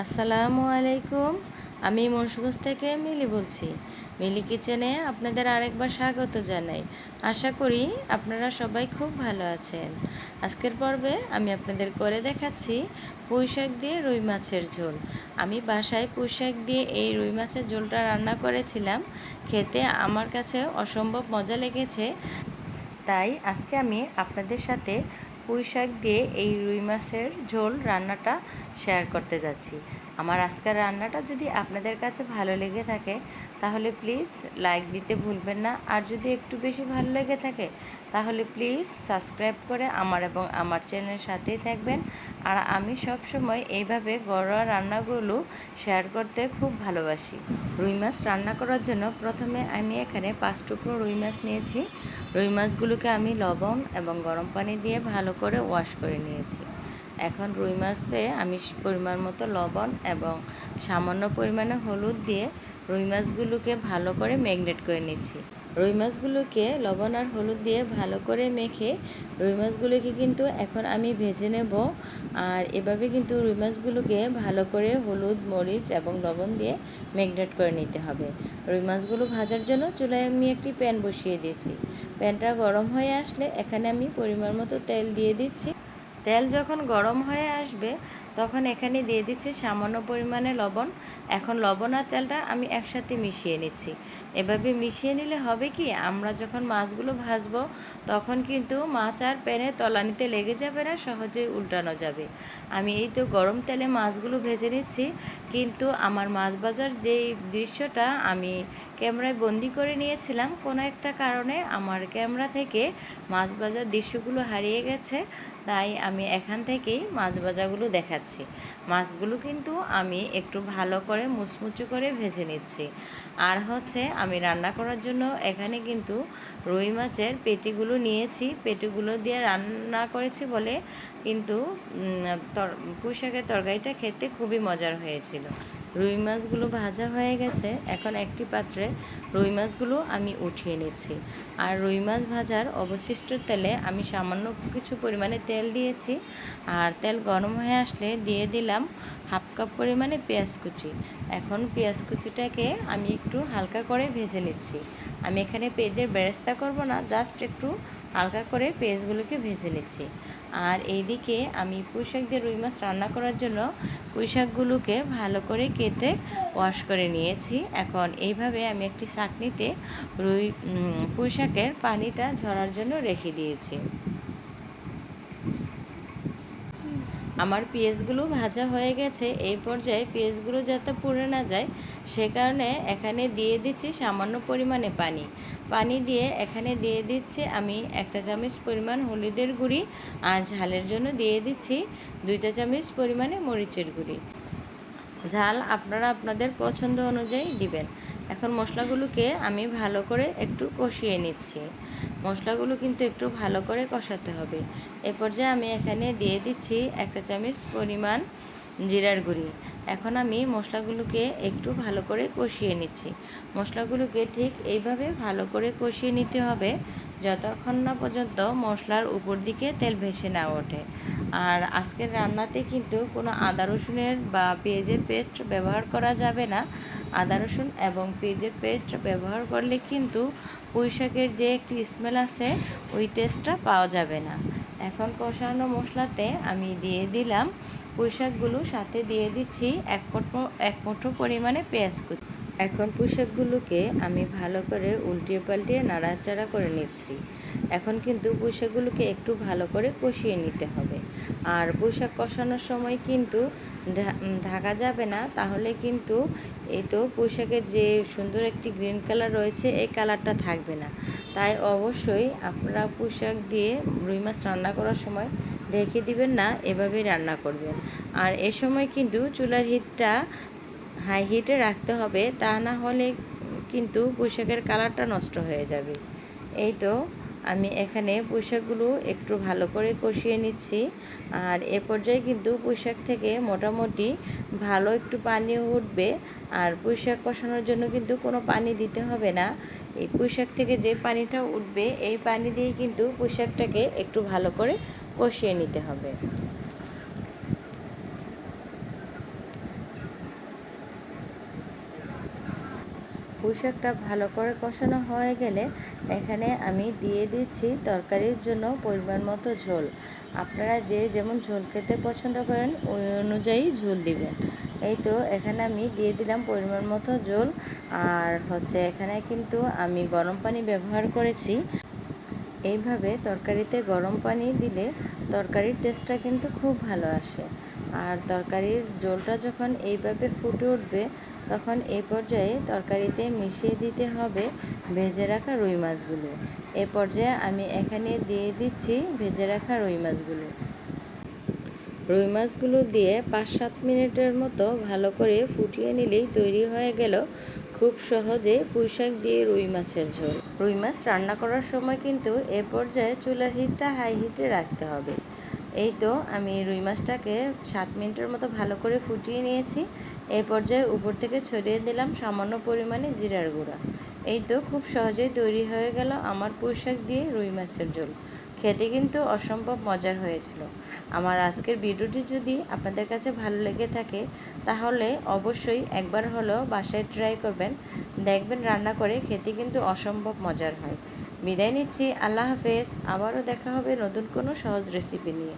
আসসালামু আলাইকুম। আমি মুন্সিগঞ্জ থেকে মিলি বলছি। মিলি কিচেনে আপনাদের আরেকবার স্বাগত জানাই। আশা করি আপনারা সবাই খুব ভালো আছেন। আজকের পর্বে আমি আপনাদের করে দেখাচ্ছি পুঁইশাক দিয়ে রুই মাছের ঝোল। আমি বাসায় পুঁইশাক দিয়ে এই রুই মাছের ঝোলটা রান্না করেছিলাম। খেতে আমার কাছে অসম্ভব মজা লেগেছে। তাই আজকে আমি আপনাদের সাথে পুঁই শাক দিয়ে এই রুই মাছের ঝোল রান্নাটা শেয়ার করতে যাচ্ছি। আমার আজকের রান্নাটা যদি আপনাদের কাছে ভালো লেগে থাকে, তাহলে প্লিজ লাইক দিতে ভুলবেন না। আর যদি একটু বেশি ভালো লেগে থাকে, তাহলে প্লিজ সাবস্ক্রাইব করে আমার এবং আমার চ্যানেলের সাথেই থাকবেন। আর আমি সব সময় এইভাবে ঘরোয়া রান্নাগুলো শেয়ার করতে খুব ভালোবাসি। রুই মাছ রান্না করার জন্য প্রথমে আমি এখানে পাঁচ টুকরো রুই মাছ নিয়েছি। রুই মাছগুলোকে আমি লবণ এবং গরম পানি দিয়ে ভালো করে ওয়াশ করে নিয়েছি। এখন রুই মাছে আমি পরিমাণ মতো লবণ এবং সামান্য পরিমাণে হলুদ দিয়ে রুই মাছগুলোকে ভালো করে ম্যাগনেট করে নিচ্ছি। রুই মাছগুলোকে লবণ আর হলুদ দিয়ে ভালো করে মেখে রুই মাছগুলোকে কিন্তু এখন আমি ভেজে নেব আর এভাবে কিন্তু রুই মাছগুলোকে ভালো করে হলুদ, মরিচ এবং লবণ দিয়ে ম্যাগনেট করে নিতে হবে। রুই মাছগুলো ভাজার জন্য চুলায় আমি একটি প্যান বসিয়ে দিয়েছি। প্যানটা গরম হয়ে আসলে এখানে আমি পরিমাণ মতো তেল দিয়ে দিচ্ছি। তেল যখন গরম হয়ে আসবে, তখন এখানে দিয়ে দিচ্ছি সামান্য পরিমাণে লবণ। এখন লবণ আর তেলটা আমি একসাথে মিশিয়ে নিচ্ছি। এভাবে মিশিয়ে নিলে হবে কি? আমরা যখন মাছগুলো ভাজবো, তখন কিন্তু মাছ আর প্যানে তলানিতে লেগে যাবে না, সহজেই উল্টানো যাবে। আমি এই তো গরম তেলে মাছগুলো ভেজে নিচ্ছি, কিন্তু আমার মাছ বাজার যেই দৃশ্যটা আমি ক্যামেরায় বন্দি করে নিয়েছিলাম, কোনো একটা কারণে আমার ক্যামেরা থেকে মাছ বাজার দৃশ্যগুলো হারিয়ে গেছে, তাই আমি এখান থেকেই মাছ ভাজাগুলো দেখাচ্ছি। মাছগুলো কিন্তু আমি একটু ভালো করে মুচমুচু করে ভেজে নিচ্ছি। আর হচ্ছে আমি রান্না করার জন্য এখানে কিন্তু রুই মাছের পেটিগুলো নিয়েছি। পেটিগুলো দিয়ে রান্না করেছি বলে কিন্তু পুঁই শাকের তরকারিটা খেতে খুবই মজার হয়েছিল। রুই মাছগুলো ভাজা হয়ে গেছে। এখন একটি পাত্রে রুই মাছগুলো আমি উঠিয়ে নিচ্ছি। আর রুই মাছ ভাজার অবশিষ্ট তেলে আমি সামান্য কিছু পরিমাণে তেল দিয়েছি। আর তেল গরম হয়ে আসলে দিয়ে দিলাম হাফ কাপ পরিমাণে পেঁয়াজ কুচি। এখন পেঁয়াজ কুচিটাকে আমি একটু হালকা করে ভেজে নিচ্ছি। আমি এখানে পেজের বেরেস্তা করব না জাস্ট একটু হালকা করে পেজগুলোকে ভেজে নিচ্ছি। আর এইদিকে আমি পুঁইশাক দিয়ে রুই মাছ রান্না করার জন্য পুঁইশাকগুলোকে ভালো করে কেটে ওয়াশ করে নিয়েছি। এখন এইভাবে আমি একটি চাকনিতে রুই পুঁইশাকের পানিটা ঝরার জন্য রেখে দিয়েছি। আমার পেঁয়াজগুলো ভাজা হয়ে গেছে, এই পর্যায়ে পেঁয়াজগুলো যাতে পুড়ে না যায়, সে কারণে এখানে দিয়ে দিচ্ছি সামান্য পরিমাণে পানি। পানি দিয়ে এখানে দিয়ে দিচ্ছি আমি এক চা চামচ পরিমাণ হলুদের গুঁড়ি আর ঝালের জন্য দিয়ে দিচ্ছি দুই চা চামচ পরিমাণে মরিচের গুঁড়ি। ঝাল আপনারা আপনাদের পছন্দ অনুযায়ী দিবেন। এখন মশলাগুলোকে আমি ভালো করে একটু কষিয়ে নিচ্ছি। মশলাগুলো কিন্তু একটু ভালো করে কষাতে হবে। এ পর্যায়ে আমি এখানে দিয়ে দিচ্ছি একটা চামচ পরিমাণ জিরার গুঁড়ি। এখন আমি মশলাগুলোকে একটু ভালো করে কষিয়ে নিচ্ছি। মশলাগুলোকে ঠিক এইভাবে ভালো করে কষিয়ে নিতে হবে, যতক্ষণ না পর্যন্ত মশলার উপর দিকে তেল ভেসে না ওঠে। আর আজকের রান্নাতে কিন্তু কোনো আদা রসুনের বা পেঁয়াজের পেস্ট ব্যবহার করা যাবে না। আদা রসুন এবং পেঁয়াজের পেস্ট ব্যবহার করলে কিন্তু পুঁই শাকের যে একটি স্মেল আছে, ওই টেস্টটা পাওয়া যাবে না। এখন কষানো মশলাতে আমি দিয়ে দিলাম পুঁই শাকগুলো সাথে দিয়ে দিচ্ছি এক মুঠো এক মুঠো পরিমাণে পেঁয়াজ কুচি। এখন পুঁইশাকগুলোকে আমি ভালো করে উল্টিয়ে পাল্টিয়ে নাড়াচাড়া করে নিচ্ছি। এখন কিন্তু পুঁইশাকগুলোকে একটু ভালো করে কষিয়ে নিতে হবে। আর পুঁইশাক কষানোর সময় কিন্তু ঢাকা যাবে না, তাহলে কিন্তু এই তো পুঁইশাকের যে সুন্দর একটি গ্রিন কালার রয়েছে, এই কালারটা থাকবে না। তাই অবশ্যই আপনারা পুঁইশাক দিয়ে রুই মাছ রান্না করার সময় ঢেকে দিবেন না, এভাবেই রান্না করবেন। আর এ সময় কিন্তু চুলার হিটটা হাই হিটে রাখতে হবে, তা না হলে কিন্তু পোশাকের কালারটা নষ্ট হয়ে যাবে। এই তো আমি এখানে পোশাকগুলো একটু ভালো করে কষিয়ে নিচ্ছি। আর এ পর্যায়ে কিন্তু পোশাক থেকে মোটামুটি ভালো একটু পানি উঠবে। আর পোশাক কষানোর জন্য কিন্তু কোনো পানি দিতে হবে না। এই পোশাক থেকে যে পানিটা উঠবে, এই পানি দিয়ে কিন্তু পোশাকটাকে একটু ভালো করে কষিয়ে নিতে হবে। পুঁই শাকটা ভালো করে কষানো হয়ে গেলে এখানে আমি দিয়ে দিচ্ছি তরকারির জন্য পরিমাণ মতো ঝোল। আপনারা যে যেমন ঝোল খেতে পছন্দ করেন, ওই অনুযায়ী ঝোল দিবেন। এই তো এখানে আমি দিয়ে দিলাম পরিমাণ মতো ঝোল। আর হচ্ছে এখানে কিন্তু আমি গরম পানি ব্যবহার করেছি। এইভাবে তরকারিতে গরম পানি দিলে তরকারির টেস্টটা কিন্তু খুব ভালো আসে। আর তরকারির ঝোলটা যখন এইভাবে ফুটে উঠবে তখন এই পর্যায়ে তরকারিতে মিশিয়ে দিতে হবে ভেজে রাখা রুই মাছগুলো। এ পর্যায়ে আমি এখানে দিয়ে দিচ্ছি ভেজে রাখা রুই মাছগুলো। রুই মাছগুলো দিয়ে পাঁচ সাত মিনিটের মতো ভালো করে ফুটিয়ে নিলেই তৈরি হয়ে গেল খুব সহজে পুঁইশাক দিয়ে রুই মাছের ঝোল। রুই মাছ রান্না করার সময় কিন্তু এ পর্যায়ে চুলার হিটটা হাই হিটে রাখতে হবে। এই তো আমি রুই মাছটাকে সাত মিনিটের মতো ভালো করে ফুটিয়ে নিয়েছি। এই পর্যায়ে উপর থেকে ছড়িয়ে দিলাম সামান্য পরিমাণে জিরার গুঁড়া। এই তো খুব সহজেই তৈরি হয়ে গেল আমার পুঁইশাক দিয়ে রুই মাছের ঝোল। খেতে কিন্তু অসম্ভব মজার হয়েছিল। আমার আজকের ভিডিওটি যদি আপনাদের কাছে ভালো লেগে থাকে, তাহলে অবশ্যই একবার হলেও বাসায় ট্রাই করবেন। দেখবেন রান্না করে খেতে কিন্তু অসম্ভব মজার হয়। বিদায় নিচ্ছি, আল্লাহ হাফেজ। আবারও দেখা হবে নতুন কোনো সহজ রেসিপি নিয়ে।